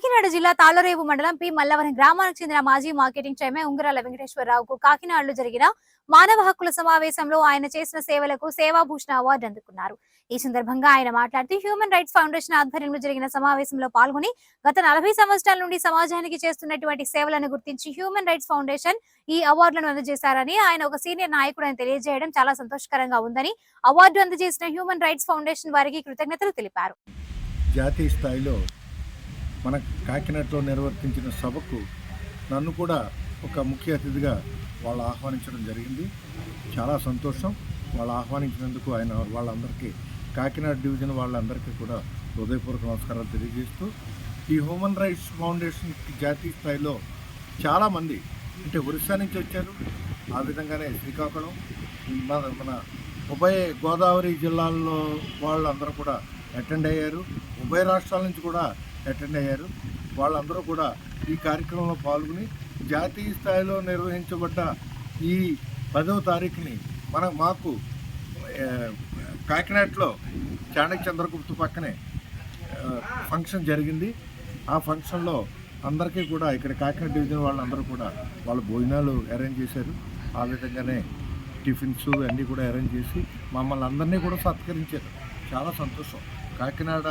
కాకినాడ జిల్లా తాళ్ళరేవు మండలం పి. మల్లవరం గ్రామానికి చెందిన మాజీ మార్కెటింగ్ చైర్మన్ ఉంగరాల వెంకటేశ్వరరావుకు కాకినాడలో జరిగిన మానవ హక్కుల సమావేశంలో ఆయన చేసిన సేవలకు సేవాభూషణ అవార్డు అందుకున్నారు. ఈ సందర్భంగా ఆయన మాట్లాడుతూ హ్యూమన్ రైట్స్ ఫౌండేషన్ ఆధ్వర్యంలో జరిగిన సమావేశంలో పాల్గొని గత నలభై సంవత్సరాల నుండి సమాజానికి చేస్తున్నటువంటి సేవలను గుర్తించి హ్యూమన్ రైట్స్ ఫౌండేషన్ ఈ అవార్డులను అందజేశారని ఆయన ఒక సీనియర్ నాయకుడు అని తెలియజేయడం చాలా సంతోషకరంగా ఉందని అవార్డు అందజేసిన హ్యూమన్ రైట్స్ ఫౌండేషన్ వారికి కృతజ్ఞతలు తెలిపారు. జాతీయ స్థాయిలో మన కాకినాడలో నిర్వర్తించిన సభకు నన్ను కూడా ఒక ముఖ్య అతిథిగా వాళ్ళు ఆహ్వానించడం జరిగింది. చాలా సంతోషం. వాళ్ళు ఆహ్వానించినందుకు ఆయన వాళ్ళందరికీ కాకినాడ డివిజన్ వాళ్ళందరికీ కూడా హృదయపూర్వక నమస్కారాలు తెలియజేస్తూ ఈ హ్యూమన్ రైట్స్ ఫౌండేషన్ జాతీయ స్థాయిలో చాలామంది అంటే ఒరిస్సా నుంచి వచ్చారు. ఆ విధంగానే శ్రీకాకుళం మన మన ఉభయ గోదావరి జిల్లాల్లో వాళ్ళందరూ కూడా అటెండ్ అయ్యారు. ఉభయ రాష్ట్రాల నుంచి కూడా అటెండ్ అయ్యారు. వాళ్ళందరూ కూడా ఈ కార్యక్రమంలో పాల్గొని జాతీయ స్థాయిలో నిర్వహించబడ్డ ఈ పదవ తారీఖుని మన మాకు కాకినాడలో చాణక్య చంద్రగుప్తు పక్కనే ఫంక్షన్ జరిగింది. ఆ ఫంక్షన్లో అందరికీ కూడా ఇక్కడ కాకినాడ డివిజన్ వాళ్ళందరూ కూడా వాళ్ళ భోజనాలు అరేంజ్ చేశారు. ఆ విధంగానే టిఫిన్స్ అన్నీ కూడా అరేంజ్ చేసి మమ్మల్ని అందరినీ కూడా సత్కరించారు. చాలా సంతోషం. కాకినాడ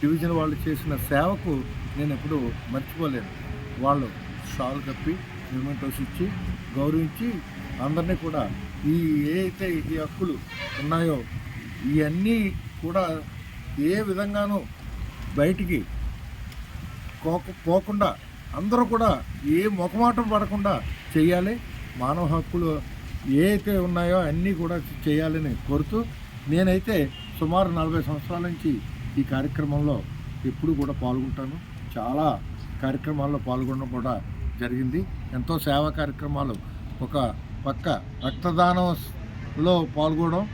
డివిజన్ వాళ్ళు చేసిన సేవకు నేను ఎప్పుడూ మర్చిపోలేను. వాళ్ళు షాల్ కప్పి మెమెంటోస్ ఇచ్చి గౌరవించి అందరినీ కూడా ఈ ఏ ఈ హక్కులు ఉన్నాయో ఇవన్నీ కూడా ఏ విధంగానూ బయటికి పోక పోకుండా అందరూ కూడా ఏ ముఖమాటం పడకుండా చేయాలి. మానవ హక్కులు ఏ అయితే ఉన్నాయో అన్నీ కూడా చేయాలని కోరుతూ నేనైతే సుమారు నలభై సంవత్సరాల నుంచి ఈ కార్యక్రమంలో ఎప్పుడు కూడా పాల్గొంటాను. చాలా కార్యక్రమాల్లో పాల్గొనడం కూడా జరిగింది. ఎంతో సేవా కార్యక్రమాలు ఒక పక్క రక్తదానంలో పాల్గొనడం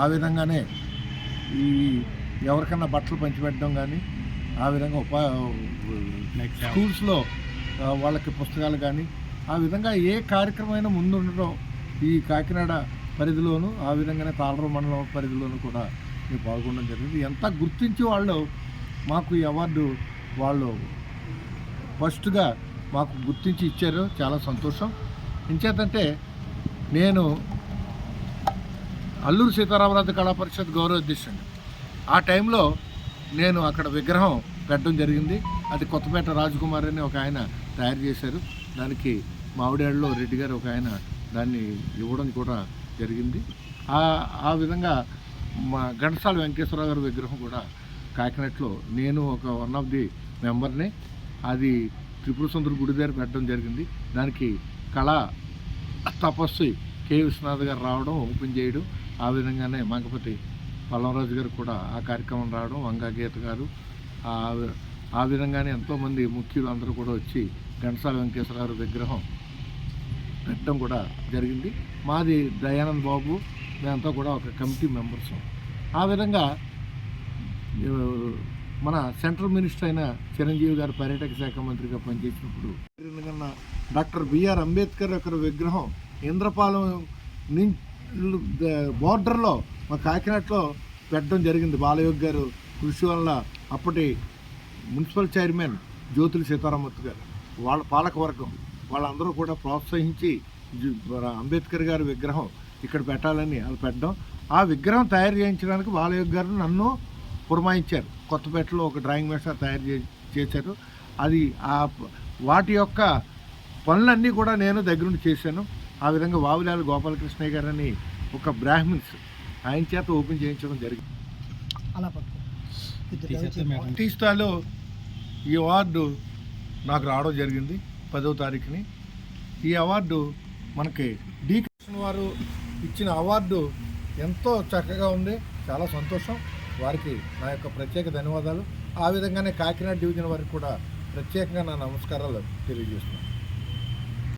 ఆ విధంగానే ఈ ఎవరికన్నా బట్టలు పంచిపెట్టడం కానీ ఆ విధంగా ఉపా స్కూల్స్లో వాళ్ళకి పుస్తకాలు కానీ ఆ విధంగా ఏ కార్యక్రమమైనా ముందుండడం ఈ కాకినాడ పరిధిలోను ఆ విధంగానే తాళరు మండలం పరిధిలోను కూడా మేము పాల్గొనడం జరిగింది. ఎంత గుర్తించి వాళ్ళు మాకు ఈ అవార్డు వాళ్ళు ఫస్ట్గా మాకు గుర్తించి ఇచ్చారు. చాలా సంతోషం. ఇంచేతంటే నేను అల్లూరు సీతారామరాజు కళా పరిషత్ గౌరవ అధ్యక్షుడు ఆ టైంలో నేను అక్కడ విగ్రహం పెట్టడం జరిగింది. అది కొత్తపేట రాజకుమార్ అని ఒక ఆయన తయారు చేశారు. దానికి మావిడేళ్ళలో రెడ్డి గారు ఒక ఆయన దాన్ని ఇవ్వడం కూడా జరిగింది. ఆ విధంగా మా ఘంటసాల వెంకటేశ్వరరావు గారి విగ్రహం కూడా కాకినాడలో. నేను ఒక వన్ ఆఫ్ ది మెంబర్ని అది త్రిపుర సుందర గుడి దగ్గర పెట్టడం జరిగింది. దానికి కళ తపస్సు కె. విశ్వనాథ్ గారు రావడం ఓపెన్ చేయడం ఆ విధంగానే మంగపతి పల్లంరాజు గారు కూడా ఆ కార్యక్రమం రావడం వంగా గీత గారు ఆ విధంగానే ఎంతోమంది ముఖ్యులు అందరూ కూడా వచ్చి ఘంటసాల వెంకటేశ్వర విగ్రహం పెట్టడం కూడా జరిగింది. మాది దయానంద్ బాబు మేమంతా కూడా ఒక కమిటీ మెంబర్స్. ఆ విధంగా మన సెంట్రల్ మినిస్టర్ అయిన చిరంజీవి గారు పర్యాటక శాఖ మంత్రిగా పనిచేసినప్పుడు కన్నా డాక్టర్ బిఆర్ అంబేద్కర్ యొక్క విగ్రహం ఇంద్రపాలెం బోర్డర్లో మా కాకినాడలో పెట్టడం జరిగింది. బాలయోగ్ గారు కృషి వల్ల అప్పటి మున్సిపల్ చైర్మన్ జ్యోతులు సీతారామూర్తి గారు వాళ్ళ పాలకవర్గం వాళ్ళందరూ కూడా ప్రోత్సహించి అంబేద్కర్ గారి విగ్రహం ఇక్కడ పెట్టాలని వాళ్ళు పెట్టడం. ఆ విగ్రహం తయారు చేయించడానికి బాలయోగ్ గారు నన్ను పురమాయించారు. కొత్తపేటలో ఒక డ్రాయింగ్ మాస్టర్ తయారు చే చేశారు. అది ఆ వాటి యొక్క పనులన్నీ కూడా నేను దగ్గరుండి చేశాను. ఆ విధంగా వావులాల గోపాలకృష్ణయ్య గారని ఒక బ్రాహ్మిన్స్ ఆయన చేత ఓపెన్ చేయించడం జరిగింది అలా స్థాయిలో ఈ అవార్డు నాకు రావడం జరిగింది పదవ తారీఖుని. ఈ అవార్డు మనకి డి. కృష్ణ వారు ఇచ్చిన అవార్డు ఎంతో చక్కగా ఉంది. చాలా సంతోషం. వారికి నా యొక్క ప్రత్యేక ధన్యవాదాలు. ఆ విధంగానే కాకినాడ డివిజన్ వారికి కూడా ప్రత్యేకంగా నా నమస్కారాలు తెలియజేస్తున్నాను.